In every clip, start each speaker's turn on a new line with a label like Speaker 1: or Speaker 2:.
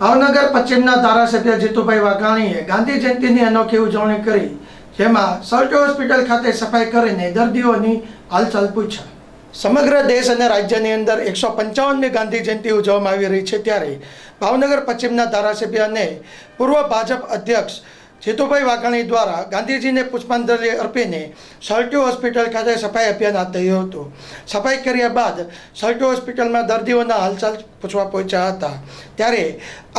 Speaker 1: ભાવનગર પશ્ચિમના ધારાસભ્ય જીતુભાઈ વાઘાણીએ ગાંધી જયંતિની અનોખી ઉજવણી કરી, જેમાં સલ્ટ હોસ્પિટલ ખાતે સફાઈ કરીને દર્દીઓની હાલચાલ પૂછ્યા સમગ્ર દેશ અને રાજ્યની અંદર એકસો પંચાવનમી ગાંધી જયંતિ ઉજવવામાં આવી રહી છે ત્યારે ભાવનગર પશ્ચિમના ધારાસભ્ય અને પૂર્વ ભાજપ અધ્યક્ષ જીતુભાઈ વાઘાણી દ્વારા ગાંધીજીને પુષ્પાંજલિ અર્પીને સલ્ટી હોસ્પિટલ ખાતે સફાઈ અભિયાન હાથ ધર્યું હતું. સફાઈ કર્યા બાદ સલ્ટી હોસ્પિટલમાં દર્દીઓના હાલચાલ પૂછવા પહોંચ્યા હતા. ત્યારે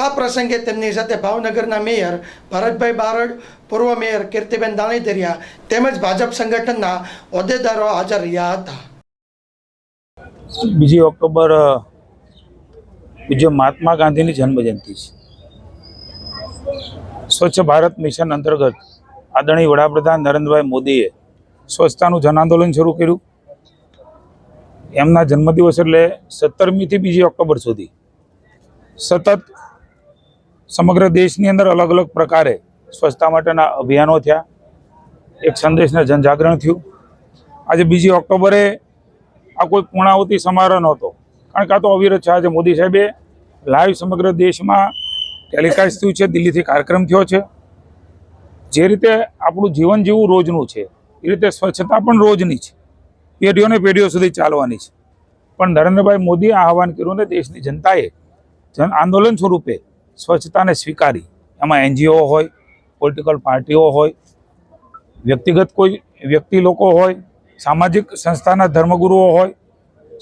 Speaker 1: આ પ્રસંગે તેમની સાથે ભાવનગરના મેયર ભરતભાઈ બારડ, પૂર્વ મેયર કીર્તિબેન દાણીધરિયા તેમજ ભાજપ સંગઠનના હોદ્દેદારો હાજર રહ્યા હતા.
Speaker 2: બીજી ઓક્ટોબર પૂજ્ય મહાત્મા ગાંધીની જન્મજયંતિ છે. સ્વચ્છ ભારત મિશન અંતર્ગત આદરણીય વડાપ્રધાન નરેન્દ્રભાઈ મોદીએ સ્વચ્છતાનું જન આંદોલન શરૂ કર્યું. એમના જન્મદિવસ એટલે સત્તરમીથી બીજી ઓક્ટોબર સુધી. સતત સમગ્ર દેશની અંદર અલગ અલગ પ્રકારે સ્વચ્છતા માટેના અભિયાનો થયા. એક સંદેશને જનજાગરણ થયું. આજે બીજી ઓક્ટોબરે આ કોઈ પૂર્ણાવતી સમારોહ નહોતો. કારણ કે આ તો અવિરત છે. આજે મોદી સાહેબે લાઈવ સમગ્ર દેશમાં ટેલિકાસ્ટ થયું છે, દિલ્હીથી કાર્યક્રમ થયો છે. જે રીતે આપણું જીવન જીવવું રોજનું છે, એ રીતે સ્વચ્છતા પણ રોજની છે. પેઢીઓને પેઢીઓ સુધી ચાલવાની છે. પણ નરેન્દ્રભાઈ મોદીએ આહવાન કર્યું ને દેશની જનતાએ જન આંદોલન સ્વરૂપે સ્વચ્છતાને સ્વીકારી. એમાં એનજીઓ હોય, પોલિટિકલ પાર્ટીઓ હોય, વ્યક્તિગત કોઈ વ્યક્તિ લોકો હોય, સામાજિક સંસ્થાના ધર્મગુરુઓ હોય,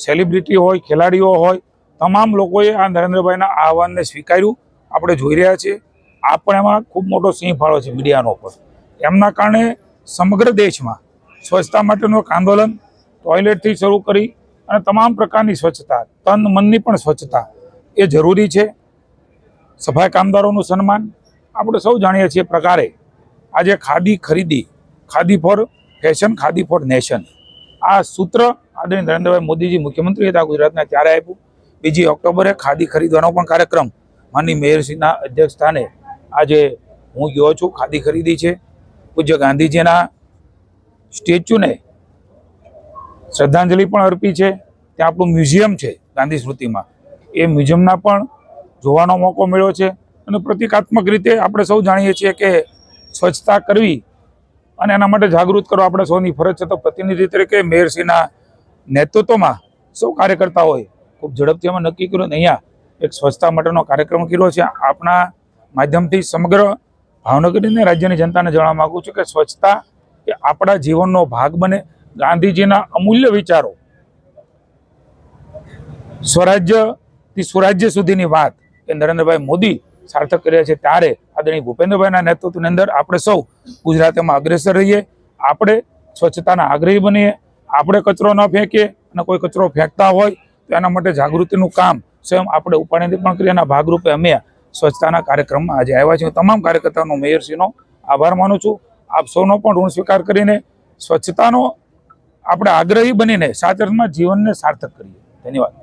Speaker 2: સેલિબ્રિટી હોય, ખેલાડીઓ હોય, તમામ લોકોએ આ નરેન્દ્રભાઈના આહવાનને સ્વીકાર્યું. આપણે જોઈ રહ્યા છીએ. આ પણ એમાં ખૂબ મોટો સિંહ ફાળો છે મીડિયાનો પર એમના કારણે સમગ્ર દેશમાં સ્વચ્છતા માટેનું એક આંદોલન ટોયલેટથી શરૂ કરી અને તમામ પ્રકારની સ્વચ્છતા, તન મનની પણ સ્વચ્છતા એ જરૂરી છે. સફાઈ કામદારોનું સન્માન આપણે સૌ જાણીએ છીએ પ્રકારે. આજે ખાદી ખરીદી, khadi for fashion, khadi for nation. આ સૂત્ર આદરણીય નરેન્દ્રભાઈ મોદીજી મુખ્યમંત્રી હતા ગુજરાતના ત્યારે આપ્યું. બીજી ઓક્ટોબરે ખાદી ખરીદવાનો પણ કાર્યક્રમ માનની મેયરશ્રીના અધ્યક્ષ સ્થાને આજે હું ગયો છું, ખાદી ખરીદી છે. પૂજ્ય ગાંધીજીના સ્ટેચ્યુને શ્રદ્ધાંજલિ પણ અર્પી છે. ત્યાં આપણું મ્યુઝિયમ છે ગાંધી સ્મૃતિમાં. એ મ્યુઝિયમના પણ જોવાનો મોકો મળ્યો છે અને પ્રતિકાત્મક રીતે આપણે સૌ જાણીએ છીએ કે સ્વચ્છતા કરવી અને એના માટે જાગૃત કરો આપણે સૌની ફરજ છે. તો પ્રતિનિધિ તરીકે મેયરશ્રીના નેતૃત્વમાં સૌ કાર્યકર્તા હોય, ખૂબ ઝડપથી અમે નક્કી કર્યું અહીંયા એક સ્વચ્છતા માટેનો કાર્યક્રમ કર્યો છે. આપણા માધ્યમથી સમગ્ર ભાવનગરની રાજ્યની જનતાને જણાવવા માગું છું કે સ્વચ્છતા એ આપણા જીવનનો ભાગ બને. ગાંધીજીના અમૂલ્ય વિચારો. સ્વરાજ્યથી સુરાજ્ય સુધીની વાત એ નરેન્દ્રભાઈ મોદી સાર્થક કર્યા છે. ત્યારે આદરણીય ભૂપેન્દ્રભાઈના નેતૃત્વની અંદર આપણે સૌ ગુજરાતમાં અગ્રેસર રહીએ. આપણે સ્વચ્છતાના આગ્રહી બનીએ. આપણે કચરો ન ફેંકીએ અને કોઈ કચરો ફેંકતા હોય તો એના માટે જાગૃતિનું કામ સ્વયં આપણે ઉપાડીને પણ કરીએ એના ભાગરૂપે અમે સ્વચ્છતાના કાર્યક્રમમાં આજે આવ્યા છીએ. તમામ કાર્યકર્તાઓનો, મેયરશ્રીનો આભાર માનું છું. આપ સૌનો પણ ઋણ સ્વીકાર કરીને સ્વચ્છતાનો આપણે આગ્રહી બનીને સાચરમાં જીવનને સાર્થક કરીએ. ધન્યવાદ.